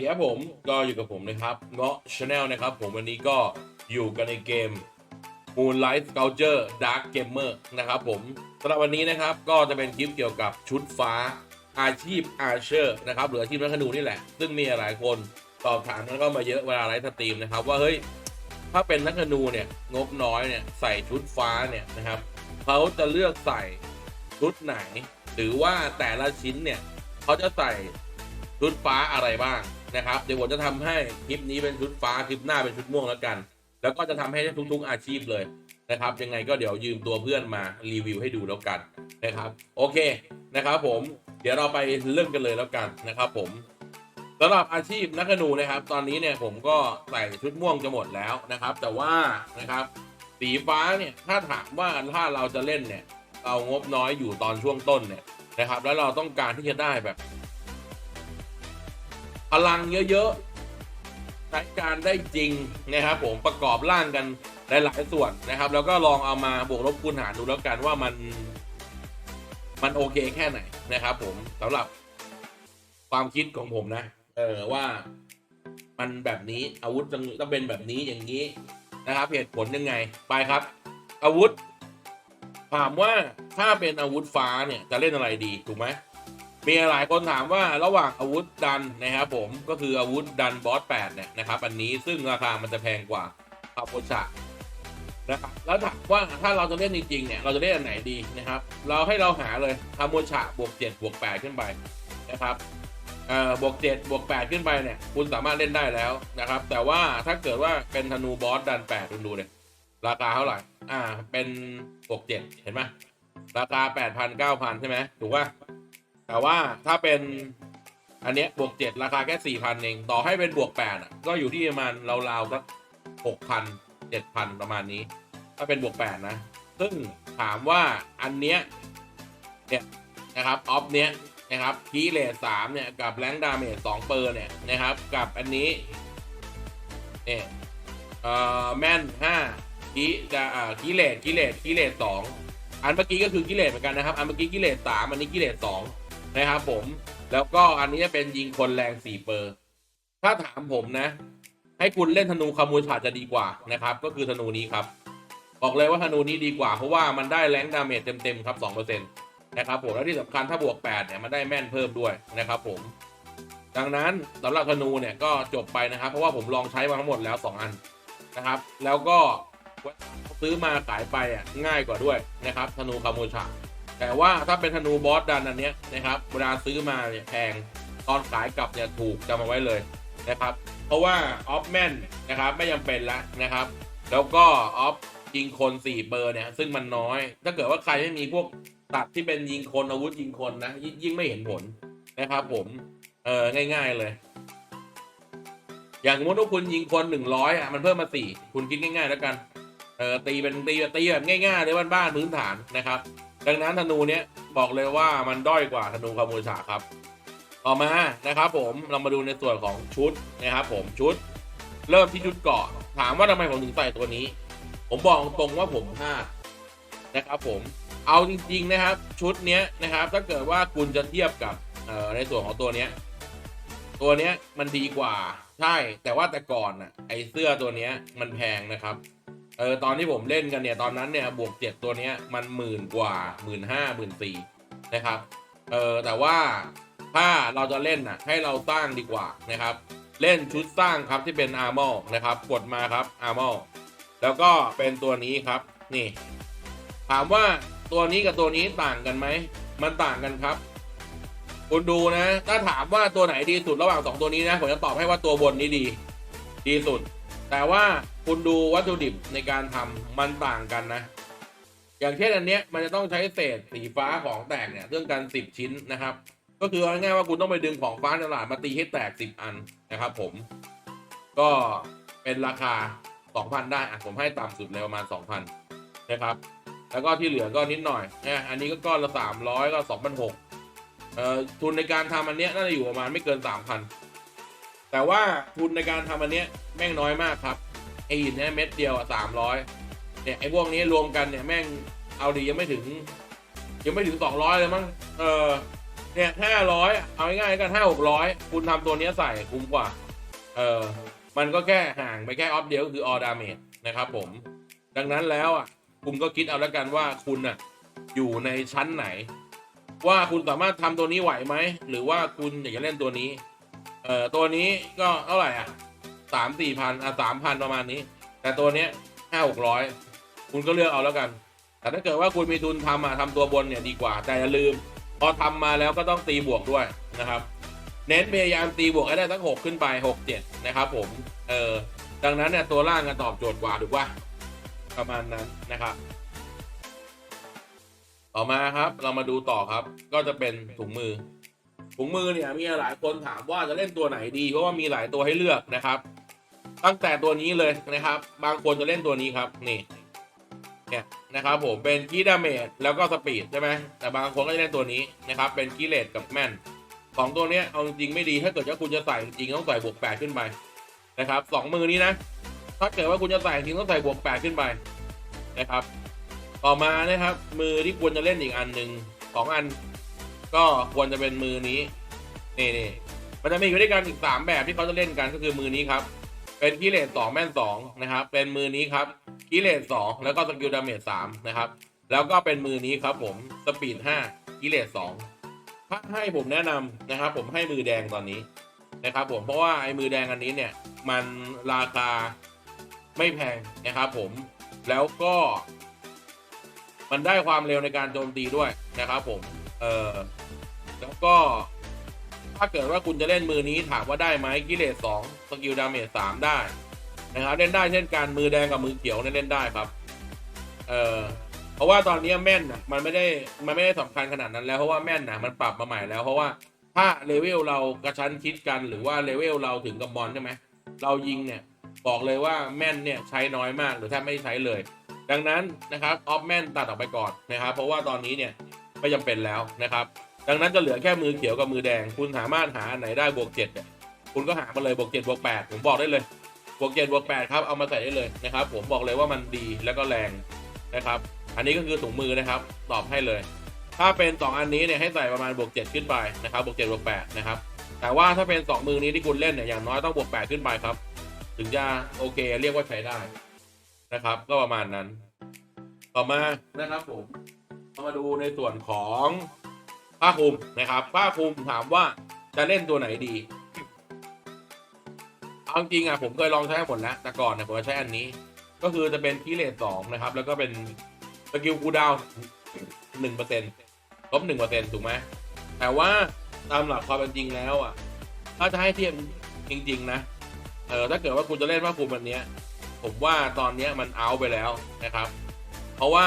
ดีครับผมก็อยู่กับผมนะครับเงาะชาแนลนะครับผมวันนี้ก็อยู่กันในเกม Moonlight Sculpture Dark Gamer นะครับผมสำหรับวันนี้นะครับก็จะเป็นคลิปเกี่ยวกับชุดฟ้าอาชีพอาเชอร์นะครับหรืออาชีพนักธนูนี่แหละ ซึ่งมีหลายคนตอบถามกันก็มาเยอะเวลาไลฟ์สตรีมนะครับว่าเฮ้ยถ้าเป็นนักธนูเนี่ยงบน้อยเนี่ยใส่ชุดฟ้าเนี่ยนะครับเขาจะเลือกใส่ชุดไหน หรือว่าแต่ละชิ้นเนี่ยเขาจะใส่ชุดฟ้าอะไรบ้าง นะครับเดี๋ยวผมจะทำให้คลิปนี้เป็นชุดฟ้าคลิปหน้าเป็นชุดม่วงแล้วกัน แล้วก็จะทำให้ได้ทุก ๆ อาชีพเลยนะครับยังไงก็เดี๋ยวยืมตัวเพื่อนมารีวิวให้ดูแล้วกันนะครับ โอเคนะครับผมเดี๋ยวเราไปเริ่มกันเลยแล้วกันนะครับผมสำหรับอาชีพนักธนูนะครับ ตอนนี้เนี่ยผมก็ใส่ชุดม่วงจะหมดแล้วนะครับ แต่ว่านะครับสีฟ้าเนี่ยถ้าถามว่าถ้าเราจะเล่นเนี่ยเรางบน้อยอยู่ตอนช่วงต้นเนี่ยนะครับ แล้วเราต้องการที่จะได้แบบ พลังเยอะๆใช้การได้จริงนะครับ ผมประกอบร่างกันหลายๆส่วนนะครับ แล้วก็ลองเอามาบวกลบคูณหารดูแล้วกันว่ามันมันโอเคแค่ไหนนะครับ ผมสำหรับความคิดของผมนะ เออว่ามันแบบนี้อาวุธต้องต้องเป็นแบบนี้อย่างนี้นะครับเหตุผลยังไงไปครับ อาวุธถามว่าถ้าเป็นอาวุธฟ้าเนี่ยจะเล่นอะไรดีถูกไหม มีหลายคนถามว่าระหว่างอาวุธดันนะครับผมก็คืออาวุธดันบอส8เนี่ยนะครับอันนี้ซึ่งราคามันจะแพงกว่าคาโปชะนะครับแล้วถามว่าถ้าเราจะเล่นจริงๆเนี่ยเราจะเล่นอันไหนดีนะครับ เราให้เราหาเลยคาโมชะบวก7บวก8ขึ้นไปนะครับเอ่อบวก7บวก8ขึ้นไปเนี่ยคุณสามารถเล่นได้แล้วนะครับ แต่ว่าถ้าเกิดว่าเป็นธนูบอสดัน8คุณดูเลยราคาเท่าไหร่อ่าเป็นบวก7เห็นไหมราคา8,000 9,000ใช่ไหมถูกป่ะ แต่ว่าถ้าเป็นอันเนี้ยบวกเจ็ดราคาแค่สี่พันเอง ต่อให้เป็นบวกแปดอะ ก็อยู่ที่ประมาณราวๆสักหกพันเจ็ดพันประมาณนี้ ถ้าเป็นบวกแปดนะ ซึ่งถามว่าอันเนี้ยเนี่ยนะครับออฟเนี้ยนะครับคีเลสสามเนี่ย กับแรงดาเมจสองเปอร์เนี่ยนะครับ กับอันนี้เนี่ยเอ่อแม่นห้าคีจะอ่าคีเลสคีเลสคีเลสสองอันเมื่อกี้ก็คือกิเลสเหมือนกันนะครับ อันเมื่อกี้กิเลสสามอันนี้กิเลสสอง นะครับผมแล้วก็อันนี้จะเป็นยิงคนแรงสี่เปอร์ ถ้าถามผมนะ ให้คุณเล่นธนูคามูชาจะดีกว่านะครับ ก็คือธนูนี้ครับ บอกเลยว่าธนูนี้ดีกว่า เพราะว่ามันได้แรงดาเมจเต็มๆครับสองเปอร์เซ็นต์นะครับผมแล้วที่สำคัญถ้าบวกแปดเนี่ยมันได้แม่นเพิ่มด้วยนะครับผม ดังนั้นสำหรับธนูเนี่ยก็จบไปนะครับ เพราะว่าผมลองใช้มาทั้งหมดแล้วสองอันนะครับ แล้วก็ซื้อมาขายไปอะง่ายกว่าด้วยนะครับธนูคาโมชา แต่ว่าถ้าเป็นธนูบอสดันอันเนี้ยนะครับเวลาซื้อมาเนี่ยแพงตอนขายกลับเนี่ยถูกจำเอาไว้เลยนะครับ เพราะว่าออฟแมนนะครับไม่ยังเป็นละนะครับ แล้วก็ออฟยิงคน4เบอร์เนี่ยซึ่งมันน้อย ถ้าเกิดว่าใครไม่มีพวกตัดที่เป็นยิงคนอาวุธยิงคนนะยยิ่งไม่เห็นผลนะครับผมเออง่าย ๆเลย อย่างสมมติว่าคุณยิงคนหนึ่งร้อยอะมันเพิ่มมาสี่คุณคิดง่ายๆแล้วกันเออตีเป็นตีตีแบบง่ายๆเลยบ้านๆพื้นฐานนะครับ ดังนั้นธนูเนี้ยบอกเลยว่ามันด้อยกว่าธนูคามูชาครับ ต่อมานะครับ ผมเรามาดูในส่วนของชุดนะครับ ผมชุด เริ่มที่ชุดเกาะ ถามว่าทำไมผมถึงใส่ตัวนี้ ผมบอกตรงว่าผมพลาดนะครับ ผมเอาจริง ๆนะครับ ชุดเนี้ยนะครับ ถ้าเกิดว่าคุณจะเทียบกับในส่วนของตัวเนี้ยตัวเนี้ยมันดีกว่าใช่แต่ว่าแต่ก่อนอะไอเสื้อตัวเนี้ยมันแพงนะครับ เออตอนที่ผมเล่นกันเนี่ยตอนนั้นเนี่ยบวกเจ็ดตัวเนี้ยมันหมื่นกว่าหมื่นห้าหมื่นสี่นะครับเออแต่ว่าถ้าเราจะเล่นน่ะให้เราสร้างดีกว่านะครับ เล่นชุดสร้างครับที่เป็นอาร์มอลนะครับ กดมาครับอาร์มอลแล้วก็เป็นตัวนี้ครับนี่ ถามว่าตัวนี้กับตัวนี้ต่างกันไหมมันต่างกันครับ คุณดูนะ ถ้าถามว่าตัวไหนดีสุดระหว่างสองตัวนี้นะผมจะตอบให้ว่าตัวบนนี้ดี ดีสุด แต่ว่าคุณดูวัตถุดิบในการทำมันต่างกันนะ อย่างเช่นอันเนี้ยมันจะต้องใช้เศษสีฟ้าของแตกเนี่ยเรื่องการสิบชิ้นนะครับ ก็คือง่ายๆว่าคุณต้องไปดึงของฟ้าตลาดมาตีให้แตกสิบอันนะครับผม ก็เป็นราคา 2,000 ได้อะผมให้ต่ำสุดเลยประมาณ 2,000 นะครับ แล้วก็ที่เหลือก็นิดหน่อยนะอันนี้ก็ก้อนละ300ก็2,600เอ่อทุนในการทำอันเนี้ยน่าจะอยู่ประมาณไม่เกิน 3,000 แต่ว่าทุนในการทำอันเนี้ยแม่งน้อยมากครับไอหินเนี่ยเม็ดเดียวอะสามร้อยเนี่ยไอพวกนี้รวมกันเนี่ยแม่งเอาดียังไม่ถึง ยังไม่ถึงสองร้อยเลยมั้งเออเนี่ยห้าร้อยเอาง่ายๆกันห้าหกร้อยคุณทำตัวเนี้ยใส่คุ้มกว่า เออมันก็แค่ห่างไปแค่ออฟเดียวคือออดาเมจนะครับผมดังนั้นแล้วอะคุณก็คิดเอาแล้วกันว่าคุณอะอยู่ในชั้นไหน ว่าคุณสามารถทำตัวนี้ไหวไหมหรือว่าคุณอยากจะเล่นตัวนี้ อ่อตัวนี้ก็เท่าไหร่อะสามสี่พันอะสามพันประมาณนี้ แต่ตัวเนี้ยห้าหกร้อยคุณก็เลือกเอาแล้วกัน แต่ถ้าเกิดว่าคุณมีทุนทำอะทำตัวบนเนี่ยดีกว่า แต่อย่าลืม พอทำมาแล้วก็ต้องตีบวกด้วยนะครับ เน้นพยายามตีบวกให้ได้ทั้งหกขึ้นไปหกเจ็ดนะครับ ผม เออดังนั้นเนี่ยตัวล่างก็ตอบโจทย์กว่าถูกป่ะประมาณนั้นนะครับ ต่อมาครับเรามาดูต่อครับ ก็จะเป็นถุงมือ ถุงมือเนี่ยมีหลายคนถามว่าจะเล่นตัวไหนดี เพราะว่ามีหลายตัวให้เลือกนะครับ ตั้งแต่ตัวนี้เลยนะครับ บางคนจะเล่นตัวนี้ครับนี่เนี่ยนะครับผมเป็นคีดาเมจแล้วก็สปีดใช่ไหมแต่บางคนก็จะเล่นตัวนี้นะครับ เป็นคีเลตกับแมนสองตัวเนี้ยเอาจริงไม่ดีถ้าเกิดว่าคุณจะใส่จริงต้องใส่บวกแปดขึ้นไปนะครับสองมือนี้นะถ้าเกิดว่าคุณจะใส่จริงต้องใส่บวกแปดขึ้นไปนะครับ ต่อมานะครับมือที่ควรจะเล่นอีกอันหนึ่งสองอัน ก็ควรจะเป็นมือนี้นี่นี่มันจะมีอยู่ด้วยกันอีกสามแบบที่เขาจะเล่นกันก็คือมือนี้ครับ เป็นกิเลสสองแม่นสองนะครับ เป็นมือนี้ครับกิเลสสองแล้วก็สกิลดาเมจสามนะครับ แล้วก็เป็นมือนี้ครับผมสปีดห้ากิเลสสองถ้าให้ผมแนะนำนะครับ ผมให้มือแดงตอนนี้นะครับ ผมเพราะว่าไอ้มือแดงอันนี้เนี่ยมันราคาไม่แพงนะครับ ผมแล้วก็ มันได้ความเร็วในการโจมตีด้วยนะครับ ผม เออแล้วก็ ถ้าเกิดว่าคุณจะเล่นมือนี้ถามว่าได้ไหมกิเลสสองสกิลดาเมจสามได้นะครับเล่นได้เช่นกันมือแดงกับมือเขียวเนี่ยเล่นได้ครับ เออเพราะว่าตอนนี้แม่นน่ะมันไม่ได้มันไม่ได้สำคัญขนาดนั้นแล้วเพราะว่าแม่นน่ะมันปรับมาใหม่แล้วเพราะว่าถ้าเลเวลเรากระชั้นชิดกันหรือว่าเลเวลเราถึงกับบอลใช่ไหมเรายิงเนี่ยบอกเลยว่าแม่นเนี่ยใช้น้อยมากหรือแทบไม่ใช้เลย ดังนั้นนะครับออฟแม่นตัดออกไปก่อนนะครับ เพราะว่าตอนนี้เนี่ย ไม่จำเป็นแล้วนะครับ ดังนั้นจะเหลือแค่มือเขียวกับมือแดง คุณสามารถหาไหนได้บวกเจ็ดเนี่ยคุณก็หามาเลยบวกเจ็ดบวกแปดผมบอกได้เลยบวกเจ็ดบวกแปดครับเอามาใส่ได้เลยนะครับ ผมบอกเลยว่ามันดีแล้วก็แรงนะครับ อันนี้ก็คือถุงมือนะครับ ตอบให้เลย ถ้าเป็นสองอันนี้เนี่ยให้ใส่ประมาณบวกเจ็ดขึ้นไปนะครับบวกเจ็ดบวกแปดนะครับแต่ว่าถ้าเป็นสองมือนี้ที่คุณเล่นเนี่ยอย่างน้อยต้องบวกแปดขึ้นไปครับ ถึงจะโอเคเรียกว่าใช้ได้นะครับ ก็ประมาณนั้น ต่อมานะครับผม มาดูในส่วนของผ้าคลุมนะครับผ้าคลุมถามว่าจะเล่นตัวไหนดีเอาจริงอะผมเคยลองใช้หมดแล้วแต่ก่อนเนี่ยผมจะใช้อันนี้ ก็คือจะเป็นกิเลสสองนะครับ แล้วก็เป็นสกิลคูดาวหนึ่งเปอร์เซ็นต์ลบหนึ่งเปอร์เซ็นต์ถูกไหมแต่ว่าตามหลักความเป็นจริงแล้วอะ ถ้าจะให้เทียบจริง ๆ นะเออถ้าเกิดว่าคุณจะเล่นผ้าคลุมแบบเนี้ย ผมว่าตอนเนี้ยมันเอาไปแล้วนะครับ เพราะว่า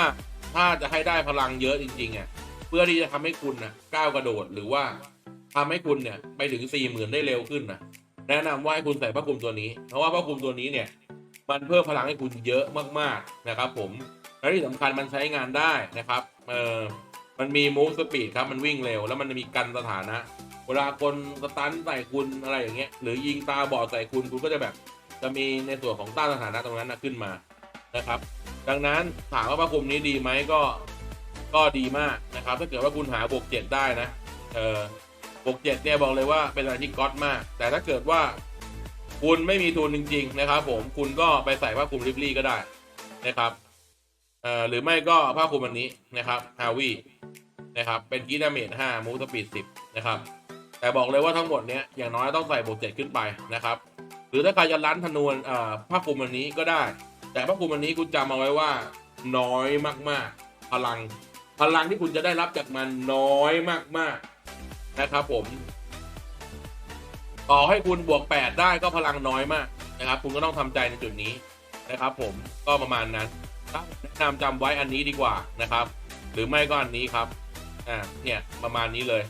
ถ้าจะให้ได้พลังเยอะจริงๆอะเพื่อที่จะทำให้คุณนะก้าวกระโดดหรือว่าทำให้คุณเนี่ยไปถึงสี่หมื่นได้เร็วขึ้นนะแนะนำว่าให้คุณใส่ผ้าคลุมตัวนี้ เพราะว่าผ้าคลุมตัวนี้เนี่ยมันเพิ่มพลังให้คุณเยอะมากๆนะครับ ผมและที่สำคัญมันใช้งานได้นะครับเออมันมีมูฟสปีดครับมันวิ่งเร็ว แล้วมันมีกันสถานะ เวลาคนสตันใส่คุณอะไรอย่างเงี้ยหรือยิงตาบอดใส่คุณคุณก็จะแบบ จะมีในส่วนของต้านสถานะตรงนั้นนะขึ้นมา นะครับ ดังนั้นถามว่าผ้าคลุมนี้ดีไหมก็ก็ดีมากนะครับ ถ้าเกิดว่าคุณหาบวกเจ็ดได้นะเออบวกเจ็ดเนี่ยบอกเลยว่าเป็นอะไรที่ก๊อตมาก แต่ถ้าเกิดว่าคุณไม่มีทุนจริง ๆ นะครับ ผมคุณก็ไปใส่ผ้าคลุมริบลี่ก็ได้นะครับเอ่อหรือไม่ก็ผ้าคลุมอันนี้นะครับฮาวีนะครับ เป็นกีดาเมจห้ามูสปีดสิบนะครับ แต่บอกเลยว่าทั้งหมดเนี้ยอย่างน้อยต้องใส่บวกเจ็ดขึ้นไปนะครับ หรือถ้าใครจะรั้นธนวนอ่าผ้าคลุมอันนี้ก็ได้ แต่ผ้าคลุมอันนี้คุณจำเอาไว้ว่า น้อยมากๆ พลัง พลังที่คุณจะได้รับจากมันน้อยมากๆนะครับผม ต่อให้คุณบวก 8 ได้ก็พลังน้อยมากนะครับ คุณก็ต้องทำใจในจุดนี้นะครับ ผมก็ประมาณนั้นถ้าแนะนำจำไว้อันนี้ดีกว่านะครับ หรือไม่ก็อันนี้ครับอ่าเนี่ยประมาณนี้เลย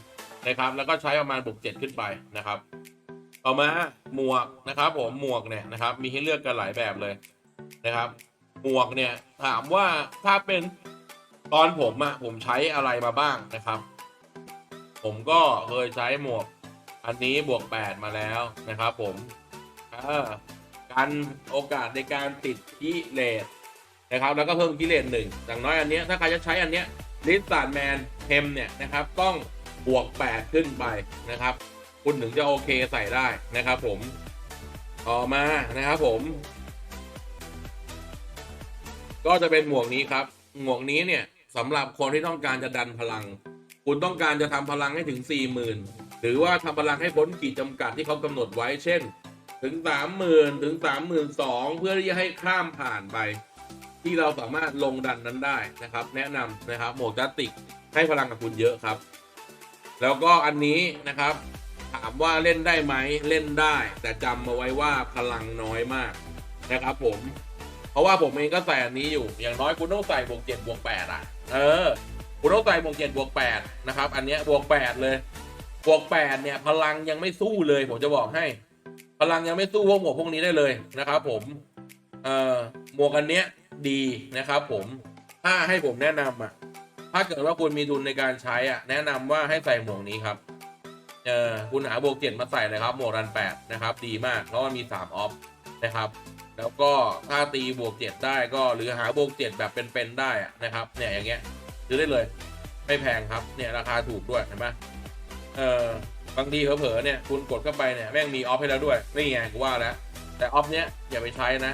นะครับ แล้วก็ใช้ประมาณบวก7ขึ้นไปนะครับ ต่อมาหมวกนะครับ ผมหมวกเนี่ยนะครับ มีให้เลือกกันหลายแบบเลย นะครับ หมวกเนี่ยถามว่าถ้าเป็นตอนผมอะผมใช้อะไรมาบ้างนะครับ ผมก็เคยใช้หมวกอันนี้บวก 8 มาแล้วนะครับ ผมกันโอกาสในการติดกิเลสนะครับ แล้วก็เพิ่มกิเลสหนึ่งอย่างน้อยอันนี้ถ้าใครจะใช้อันเนี้ยลิสตาร์แมนเทมเนี่ยนะครับต้องบวกแปดขึ้นไปนะครับ คุณถึงจะโอเคใส่ได้นะครับ ผมต่อมานะครับผม ก็จะเป็นหมวกนี้ครับ หมวกนี้เนี่ยสำหรับคนที่ต้องการจะดันพลัง คุณต้องการจะทำพลังให้ถึง 40,000 หรือว่าทำพลังให้พ้นขีดจำกัดที่เขากำหนดไว้เช่น ถึง 30,000 ถึง 32,000 เพื่อที่จะให้ข้ามผ่านไป ที่เราสามารถลงดันนั้นได้นะครับ แนะนำนะครับหมวกพลาสติกให้พลังกับคุณเยอะครับ แล้วก็อันนี้นะครับถามว่าเล่นได้ไหมเล่นได้ แต่จำมาไว้ว่าพลังน้อยมากนะครับผม เพราะว่าผมเองก็ใส่อันนี้อยู่ อย่างน้อยคุณต้องใส่บวกเจ็ดบวกแปดอะ เออ คุณต้องใส่บวกเจ็ดบวกแปดนะครับ อันเนี้ยบวกแปดเลย บวกแปดเนี่ย พลังยังไม่สู้เลย ผมจะบอกให้ พลังยังไม่สู้พวกหมวกพวกนี้ได้เลยนะครับ ผม เอ่อ หมวกอันเนี้ยดีนะครับ ผม ถ้าให้ผมแนะนำอะ ถ้าเกิดว่าคุณมีทุนในการใช้อะ แนะนำว่าให้ใส่หมวกนี้ครับ เออ คุณหาบวกเจ็ดมาใส่เลยครับ หมวกรันแปดนะครับ ดีมาก เพราะมันมีสามออฟนะครับ แล้วก็ถ้าตีบวกเจ็ดได้ก็หรือหาบวกเจ็ดแบบเป็นๆได้นะครับ เนี่ยอย่างเงี้ยซื้อได้เลยไม่แพงครับเนี่ยราคาถูกด้วยเห็นไหมเออบางทีเผลอๆเนี่ยคุณกดเข้าไปเนี่ยแม่งมีออฟให้แล้วด้วยนี่ไงกูว่าแล้วแต่ออฟเนี้ยอย่าไปใช้นะ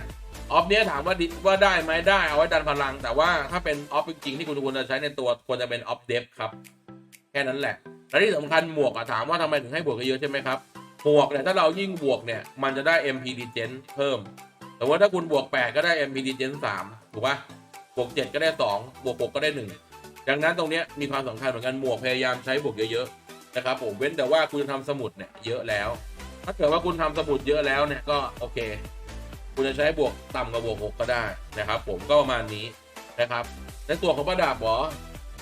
ออฟเนี้ยถามว่าดิว่าได้ไหมได้เอาไว้ดันพลัง แต่ว่าถ้าเป็นออฟจริงๆที่คุณควรจะใช้ในตัวควรจะเป็นออฟเดฟครับ แค่นั้นแหละ และที่สำคัญหมวกอะถามว่าทำไมถึงให้บวกเยอะใช่ไหมครับหมวกเนี่ยถ้าเรายิ่งบวกเนี่ยมันจะได้ MP d g e n เพิ่ม แต่ว่าถ้าคุณบวก 8 ก็ได้ MP d g e n 3ถูกปะบวก 7 ก็ได้ 2 บวก 6 ก็ได้ 1 ดังนั้นตรงนี้มีความสำคัญเหมือนกันหมวกพยายามใช้บวกเยอะๆนะครับผมเว้นแต่ว่าคุณทำสมุดเนี่ยเยอะแล้ว ถ้าเกิดว่าคุณทำสมุดเยอะแล้วเนี่ยก็โอเค คุณจะใช้บวกต่ำกว่าบวก 6 ก็ได้นะครับ ผมก็ประมาณนี้นะครับในตัวของประดับหรอ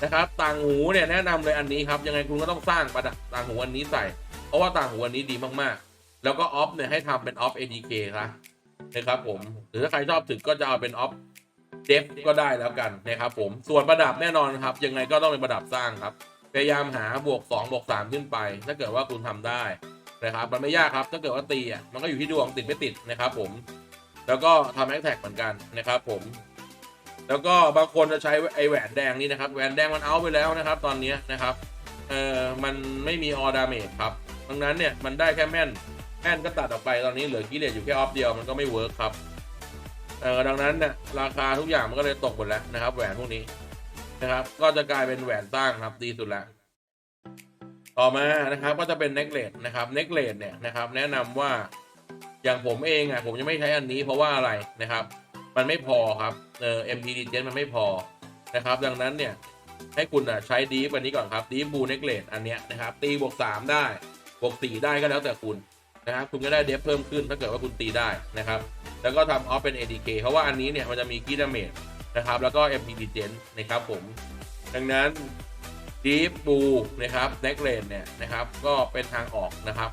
นะครับต่างหูเนี่ยแนะนำเลยอันนี้ครับยังไงคุณก็ต้องสร้างประดับต่างหูอันนี้ใส่ เพราะว่าต่างหูอันนี้ดีมากๆ แล้วก็ออฟเนี่ยให้ทำเป็นออฟ ADK ครับ นะครับผมหรือถ้าใครชอบถึกก็จะเอาเป็นออฟเดฟก็ได้แล้วกันนะครับผมส่วนประดับแน่นอนครับ ยังไงก็ต้องเป็นประดับสร้างครับ พยายามหาบวก2บวก3ขึ้นไป ถ้าเกิดว่าคุณทำได้นะครับมันไม่ยากครับถ้าเกิดว่าตีอะมันก็อยู่ที่ดวงติดไม่ติดนะครับผมแล้วก็ทำแอคแท็กเหมือนกันนะครับผมแล้วก็บางคนจะใช้ไอแหวนแดงนี่นะครับแหวนแดงมันเอาไปแล้วนะครับ ตอนนี้นะครับเออมันไม่มีออดาเมจครับดังนั้นเนี่ยมันได้แค่แม่น แม่นก็ตัดออกไปตอนนี้เหลือกิเลสอยู่แค่ออฟเดียวมันก็ไม่เวิร์คครับเออดังนั้นเนี่ยราคาทุกอย่างมันก็เลยตกหมดแล้วนะครับ แหวนพวกนี้นะครับ ก็จะกลายเป็นแหวนตั้งครับดีสุดล้วต่อมานะครับก็จะเป็นเน็กเลสนะครับเน็กเลสเนี่ยนะครับแนะนำว่าอย่างผมเองอะผมยังไม่ใช้อันนี้เพราะว่าอะไรนะครับ มันไม่พอครับเออ MPD Gen มันไม่พอนะครับ ดังนั้นเนี่ยให้คุณอะใช้ดีฟอันนี้ก่อนครับดีฟบูเน็กเลสอันเนี้ยนะครับตีบวกสามได้บวกสี่ได้ก็แล้วแต่คุณ นะครับคุณก็ได้เดฟเพิ่มขึ้นถ้าเกิดว่าคุณตีได้นะครับ แล้วก็ทำออฟเป็น ADK เพราะว่าอันนี้เนี่ยมันจะมีกีดาเมจนะครับแล้วก็ MP d e g e n นะครับผม ดังนั้นดีฟบูนะครับเน็กเลนเนี่ยนะครับก็เป็นทางออกนะครับ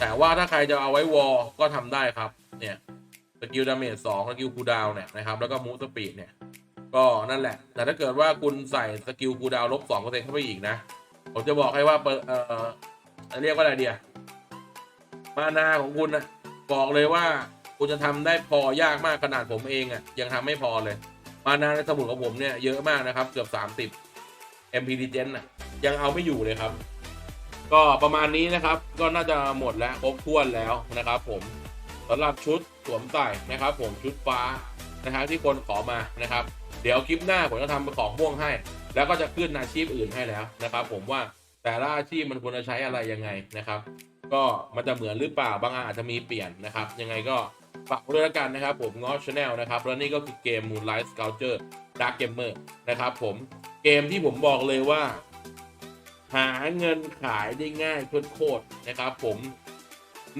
แต่ว่าถ้าใครจะเอาไว้วอลก็ทำได้ครับเนี่ยสกิลดาเมจสองสกิลคูดาวเนี่ยนะครับแล้วก็มูสปีดเนี่ยก็นั่นแหละ แต่ถ้าเกิดว่าคุณใส่สกิลคูดาวน์ลบสองเปอร์เซ็นต์เข้าไปอีกนะ ผมจะบอกให้ว่าเออเรียกว่าอะไรเดีย มานาของคุณนะบอกเลยว่าคุณจะทำได้พอยากมากขนาดผมเองอะ่ะยังทำไม่พอเลย มานาในสมุดของผมเนี่ยเยอะมากนะครับ เกือบ 30 MPD Gen น่ะยังเอาไม่อยู่เลยครับ ก็ประมาณนี้นะครับ ก็น่าจะหมดแล้วครบถ้วนแล้วนะครับผมสำหรับชุดสวมใส่นะครับ ผมชุดฟ้านะครับที่คนขอมานะครับ เดี๋ยวคลิปหน้าผมจะทำเป็นของม่วงให้ แล้วก็จะขึ้นอาชีพอื่นให้แล้วนะครับ ผมว่าแต่ละอาชีพมันควรจะใช้อะไรยังไงนะครับ ก็มันจะเหมือนหรือเปล่าบางอันอาจจะมีเปลี่ยนนะครับ ยังไงก็ฝากด้วยล้วกันนะครับ ผมงอชาแนลนะครับแล้วนี่ก็คือเกม Moonlight Sculpture Dark Gamer นะครับผมเกมที่ผมบอกเลยว่า หาเงินขายได้ง่ายโคตรนะครับ ผม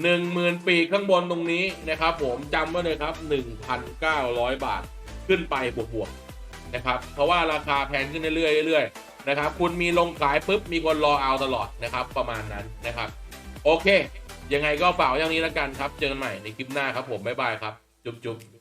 หนึ่งหมื่นปีข้างบนตรงนี้นะครับ ผมจำไว้เลยครับหนึ่งพันเก้าร้อยบาทขึ้นไปบวกๆนะครับ เพราะว่าราคาแพงขึ้นเรื่อยๆเรื่อยๆนะครับ คุณมีลงขายปุ๊บมีคนรอเอาตลอดนะครับ ประมาณนั้นนะครับ โอเค ยังไงก็ฝากไว้อย่างนี้แล้วกันครับ เจอกันใหม่ในคลิปหน้าครับผมบ๊ายบายครับ จุ๊บๆ